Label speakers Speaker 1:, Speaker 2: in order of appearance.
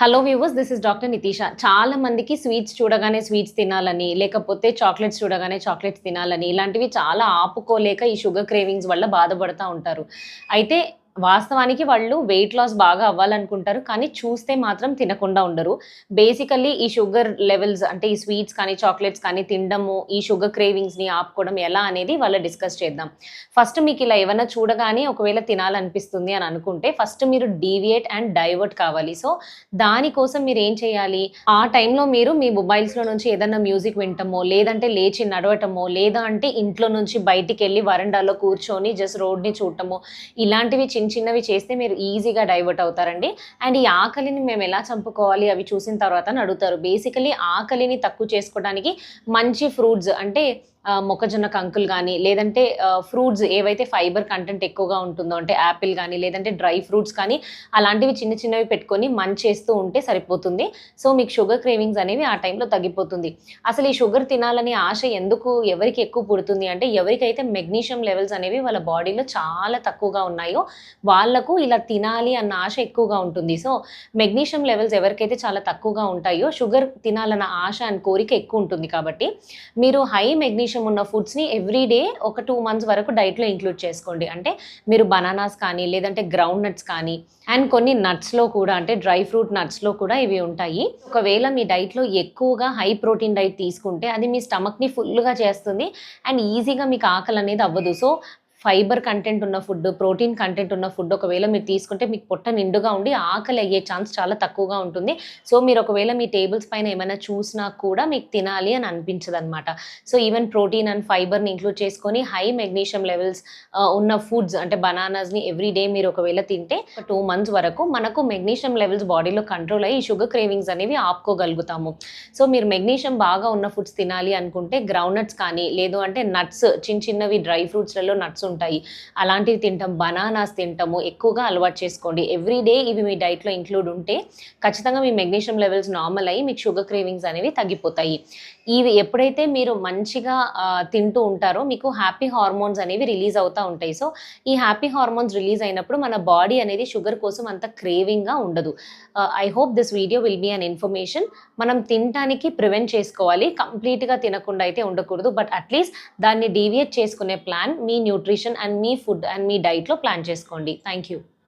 Speaker 1: Hello viewers this is doctor Nitisha చాలా మందికి sweets చూడగానే స్వీట్స్ తినాలని లేకపోతే చాక్లెట్స్ చూడగానే చాక్లెట్స్ తినాలని ఇలాంటివి చాలా ఆపుకోలేక ఈ షుగర్ క్రేవింగ్స్ వల్ల బాధపడుతూ ఉంటారు. అయితే వాస్తవానికి వాళ్ళు వెయిట్ లాస్ బాగా అవ్వాలనుకుంటారు కానీ చూస్తే మాత్రం తినకుండా ఉండరు. బేసికల్లీ ఈ షుగర్ లెవెల్స్ అంటే ఈ స్వీట్స్ కానీ చాక్లెట్స్ కానీ తినడము ఈ షుగర్ క్రేవింగ్స్ని ఆపుకోవడం ఎలా అనేది వాళ్ళు డిస్కస్ చేద్దాం. ఫస్ట్ మీకు ఇలా ఏమైనా చూడగానే ఒకవేళ తినాలనిపిస్తుంది అని అనుకుంటే ఫస్ట్ మీరు డీవియేట్ అండ్ డైవర్ట్ కావాలి. సో దానికోసం మీరు ఏం చేయాలి? ఆ టైంలో మీరు మీ మొబైల్స్లో నుంచి ఏదైనా మ్యూజిక్ వింటమో లేదంటే లేచి నడవటమో లేదా అంటే ఇంట్లో నుంచి బయటికి వెళ్ళి వరండాలో కూర్చొని జస్ట్ రోడ్ని చూడటమో ఇలాంటివి చిన్న చిన్నవి చేస్తే మీరు ఈజీగా డైవర్ట్ అవుతారండి. అండ్ ఈ ఆకలిని మేము ఎలా చంపుకోవాలి అవి చూసిన తర్వాత అని అడుగుతారు. బేసికలీ ఆకలిని తక్కువ చేసుకోవడానికి మంచి ఫ్రూట్స్ అంటే మొక్కజొన్న కంకులు కానీ లేదంటే ఫ్రూట్స్ ఏవైతే ఫైబర్ కంటెంట్ ఎక్కువగా ఉంటుందో అంటే యాపిల్ కానీ లేదంటే డ్రై ఫ్రూట్స్ కానీ అలాంటివి చిన్న చిన్నవి పెట్టుకొని మంచేస్తూ ఉంటే సరిపోతుంది. సో మీకు షుగర్ క్రేవింగ్స్ అనేవి ఆ టైంలో తగ్గిపోతుంది. అసలు ఈ షుగర్ తినాలనే ఆశ ఎందుకు ఎవరికి ఎక్కువ పుడుతుంది అంటే ఎవరికైతే మెగ్నీషియం లెవెల్స్ అనేవి వాళ్ళ బాడీలో చాలా తక్కువగా ఉన్నాయో వాళ్ళకు ఇలా తినాలి అన్న ఆశ ఎక్కువగా ఉంటుంది. సో మెగ్నీషియం లెవెల్స్ ఎవరికైతే చాలా తక్కువగా ఉంటాయో షుగర్ తినాలన్న ఆశ అండ్ కోరిక ఎక్కువ ఉంటుంది కాబట్టి మీరు హై మెగ్నీషియం ఉన్న ఫుడ్స్ని ఎవ్రీ డే ఒక టూ మంత్స్ వరకు డైట్లో ఇంక్లూడ్ చేసుకోండి. అంటే మీరు బనానాస్ కానీ లేదంటే గ్రౌండ్ నట్స్ కానీ అండ్ కొన్ని నట్స్లో కూడా అంటే డ్రై ఫ్రూట్ నట్స్లో కూడా ఇవి ఉంటాయి. ఒకవేళ మీ డైట్లో ఎక్కువగా హై ప్రోటీన్ డైట్ తీసుకుంటే అది మీ స్టమక్ని ఫుల్గా చేస్తుంది. అండ్ ఈజీగా మీకు ఆకలి అనేది అవ్వదు. సో ఫైబర్ కంటెంట్ ఉన్న ఫుడ్ ప్రోటీన్ కంటెంట్ ఉన్న ఫుడ్ ఒకవేళ మీరు తీసుకుంటే మీకు పొట్ట నిండుగా ఉండి ఆకలి అయ్యే ఛాన్స్ చాలా తక్కువగా ఉంటుంది. సో మీరు ఒకవేళ మీ టేబుల్స్ పైన ఏమైనా చూసినా కూడా మీకు తినాలి అని అనిపించదు అనమాట సో ఈవెన్ ప్రోటీన్ అండ్ ఫైబర్ని ఇంక్లూడ్ చేసుకొని హై మెగ్నీషియం లెవెల్స్ ఉన్న ఫుడ్స్ అంటే బనానాస్ని ఎవ్రీ డే మీరు ఒకవేళ తింటే టూ మంత్స్ వరకు మనకు మెగ్నీషియం లెవెల్స్ బాడీలో కంట్రోల్ అయ్యి షుగర్ క్రేవింగ్స్ అనేవి ఆపుకోగలుగుతాము. సో మీరు మెగ్నీషియం బాగా ఉన్న ఫుడ్స్ తినాలి అనుకుంటే గ్రౌండ్ నట్స్ కానీ లేదు అంటే నట్స్ చిన్న చిన్నవి డ్రై ఫ్రూట్స్లలో నట్స్ ఉంటాయి. అలాంటివి తింటాం బనానాస్ తింటాము ఎక్కువగా అలవాటు చేసుకోండి. ఎవ్రీ డే ఇవి మీ డైట్లో ఇంక్లూడ్ ఉంటే ఖచ్చితంగా మీ మెగ్నీషియం లెవెల్స్ నార్మల్ అయ్యి మీకు షుగర్ క్రేవింగ్స్ అనేవి తగ్గిపోతాయి. ఇవి ఎప్పుడైతే మీరు మంచిగా తింటూ ఉంటారో మీకు హ్యాపీ హార్మోన్స్ అనేవి రిలీజ్ అవుతూ ఉంటాయి. సో ఈ హ్యాపీ హార్మోన్స్ రిలీజ్ అయినప్పుడు మన బాడీ అనేది షుగర్ కోసం అంత క్రేవింగ్గా ఉండదు. I hope this video will be an information మనం తినటానికి ప్రివెంట్ చేసుకోవాలి. కంప్లీట్గా తినకుండా అయితే ఉండకూడదు. బట్ అట్లీస్ట్ దాన్ని డీవియేట్ చేసుకునే ప్లాన్ మీ న్యూట్రిషన్ న్యూట్రిషన్ అండ్ మీ ఫుడ్ అండ్ మీ డైట్లో ప్లాన్ చేసుకోండి. Thank you